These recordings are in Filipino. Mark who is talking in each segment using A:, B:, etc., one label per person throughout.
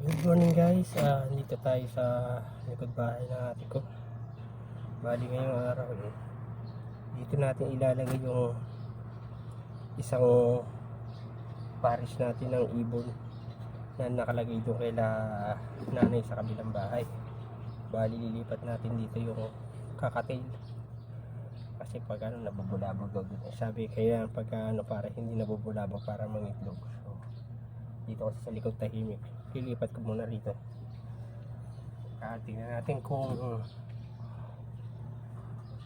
A: Good morning guys, ah, dito tayo sa likod bahay ng ate ko Bali ngayong araw eh Dito natin ilalagay yung isang paris natin ng ibon na nakalagay doon kay la- nanay sa kabilang bahay Bali lilipat natin dito yung kakatail kasi pag ano nabubulabog. Sabi kaya pag ano para hindi nabubulabog para mangitlog. So, dito kasi sa likod tahimik. Lilipat ko muna rito. Ah, tingnan natin kung uh,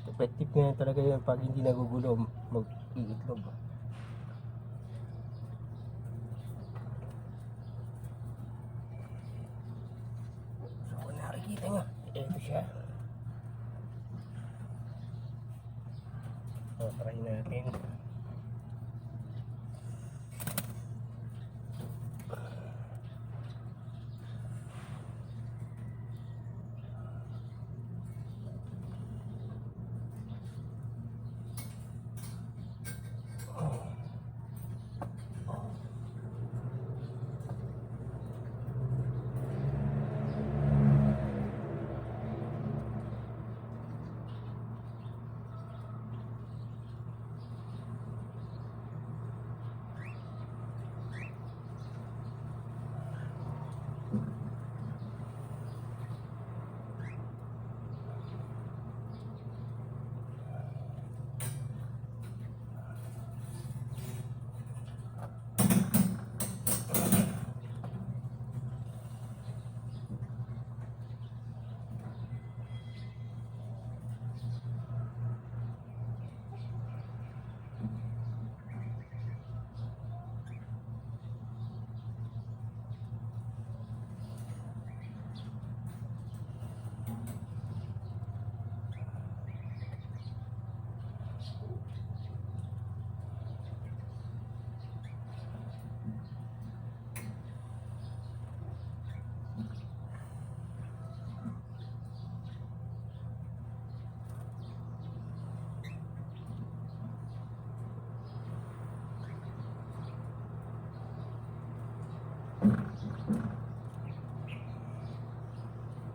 A: effective nga talaga yun pag hindi nagugulo mag-iitlog. So kung nakikita nyo, ito siya. So, try natin.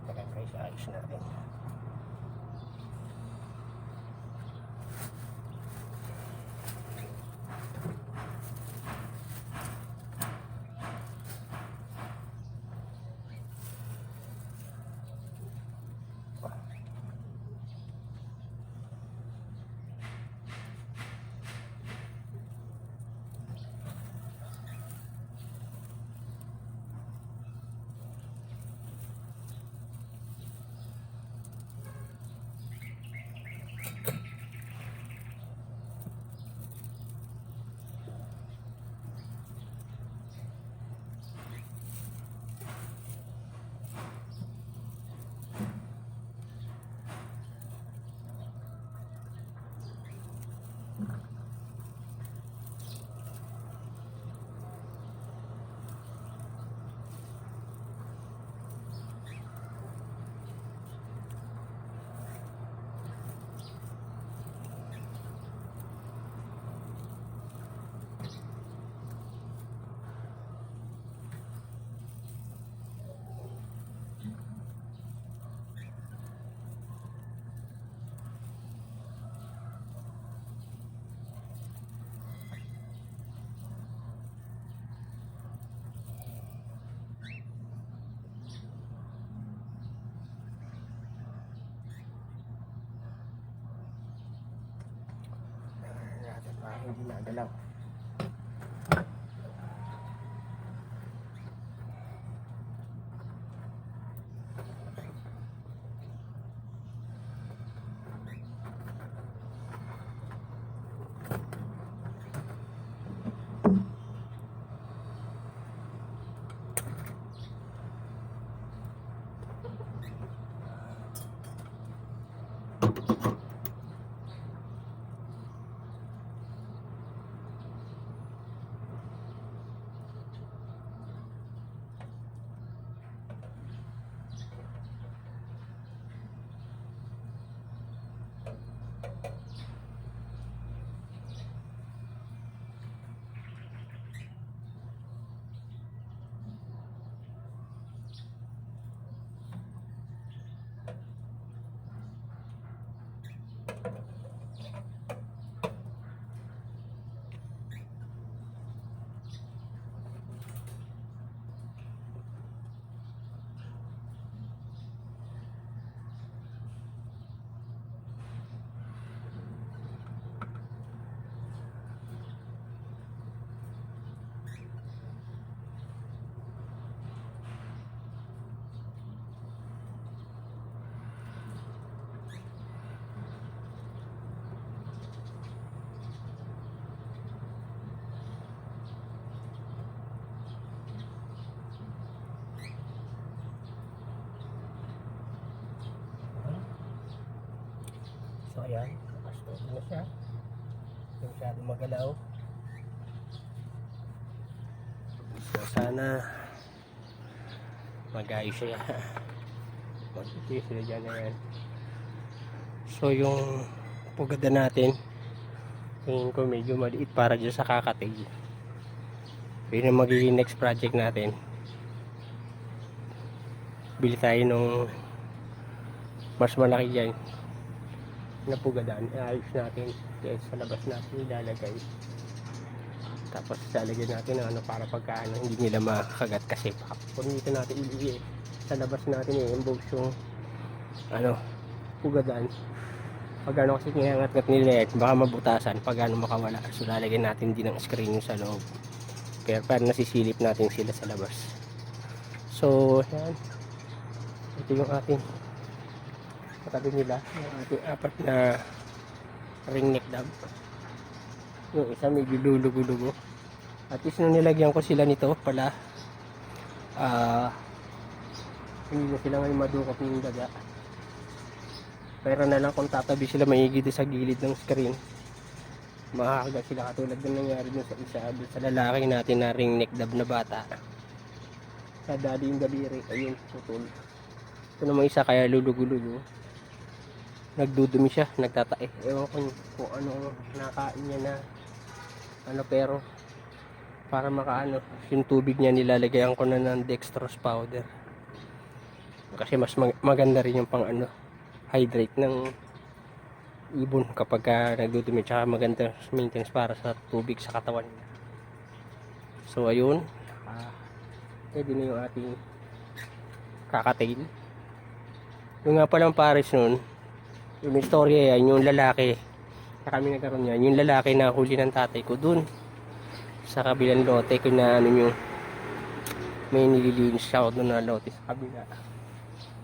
A: Teka guys, ayos. Ayan natin nagalaw. ayan, nakastoto na siya. Hindi masyado magalaw. So, sana mag-ayos siya. Magtitiis sila dyan na yan. So, yung pugada natin, tingin ko medyo maliit para dyan sa kakatail. Yun ang magiging next project natin. Bili tayo nung mas malaki dyan na pugadaan. Ayos natin. Kaya sa labas natin ilalagay. Tapos lalagyan natin ng ano para pagka hindi nila makagat kasi kung dito natin ilagay sa labas natin eh, emboss yung ano, pugadaan. Pag ano kasi kinangat-ngat nila eh, baka mabutasan pag ano makawala. So lalagyan natin din ng screen sa loob. Kaya para nasisilip natin sila sa labas. So, yan. Ito yung ating katabi nila. Yung ating apat na ring neck dog. Yung isa may lulugo-lugo. At least nung nilagyan ko sila nito pala, ah, hindi na sila ngayon madukot ng daga. Pero na lang kung tatabi sila maigi sa gilid ng screen. Makakagat sila katulad ng nangyari dun sa isa dun sa lalaki natin na ring neck dab na bata. Sa dali yung daliri, ayun, putol. Ito naman isa kaya lulugo-lugo. Nagdudumi siya, nagtatae. Ewan ko kung ano nakain niya na ano pero para makaano yung tubig niya nilalagayan ko na ng dextrose powder. Kasi mas mag- maganda rin yung pang ano hydrate ng ibon kapag ka nagdudumi. Tsaka maganda maintenance para sa tubig sa katawan niya. So ayun. Ah, pwede na yung ating kakatail yung nga palang pares nun yung istorya yan yung lalaki na kami nagkaroon yan yung lalaki na huli ng tatay ko dun sa kabilang lote ko na ano yung may nililinis siya ako doon na lote sa kabila.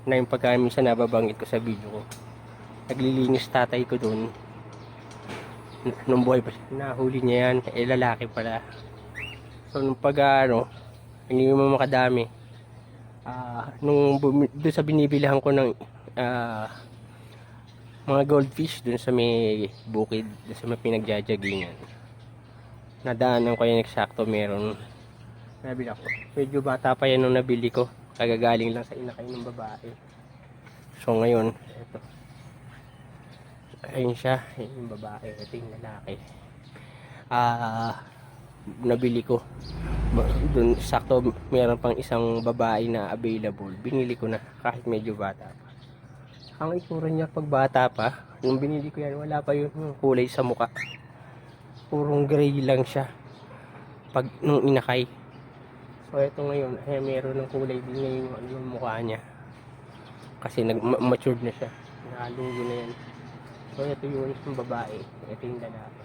A: Na yung pagka minsan nababanggit ko sa video ko naglilinis tatay ko doon nung buhay pa nahuli niya yan eh lalaki pala. So nung pag ano hindi mo makadami ah nung doon sa binibilihan ko ng ah mga goldfish doon sa may bukid doon sa may pinagjajagingan nadaanan ko yung eksakto meron. Nabili ako medyo bata pa yan nung nabili ko. Kagagaling lang sa inakay ng babae. So ngayon eto. Ayun siya ayun yung babae ito yung lalaki. Ah nabili ko. Dun sakto meron pang isang babae na available. Binili ko na kahit medyo bata ang itsura niya pag bata pa nung binili ko yan wala pa yung kulay sa muka purong gray lang siya. Pag nung inakay. So ito ngayon eh meron ng kulay din ngayon yung, mukha niya. Kasi nag ma- matured na siya. Nakalugo na yan. So ito yung yung babae. Ito yung lalaki.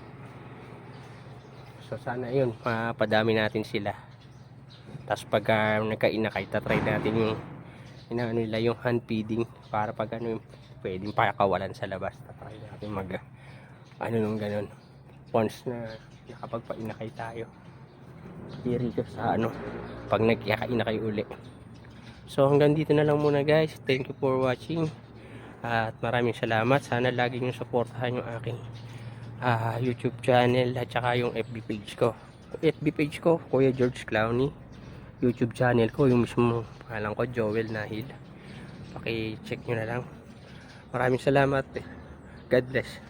A: So sana yun mapadami natin sila. Tapos pag uh, nagka-inakay tatry natin yung inaano nila yung hand feeding para pag ano pwedeng pakawalan sa labas. Tatry natin mag ano nung ganun once na nakapagpainakay tayo. Dito sa ano pag nagkakainakay uli. So hanggang dito na lang muna guys. Thank you for watching. At maraming salamat. Sana lagi nyo supportahan yung aking ah, youtube channel at saka yung FB page ko. FB page ko Kuya George Clowney youtube channel ko. Yung mismo pangalan ko Joel Nahil. Paki check nyo na lang. Maraming salamat. God bless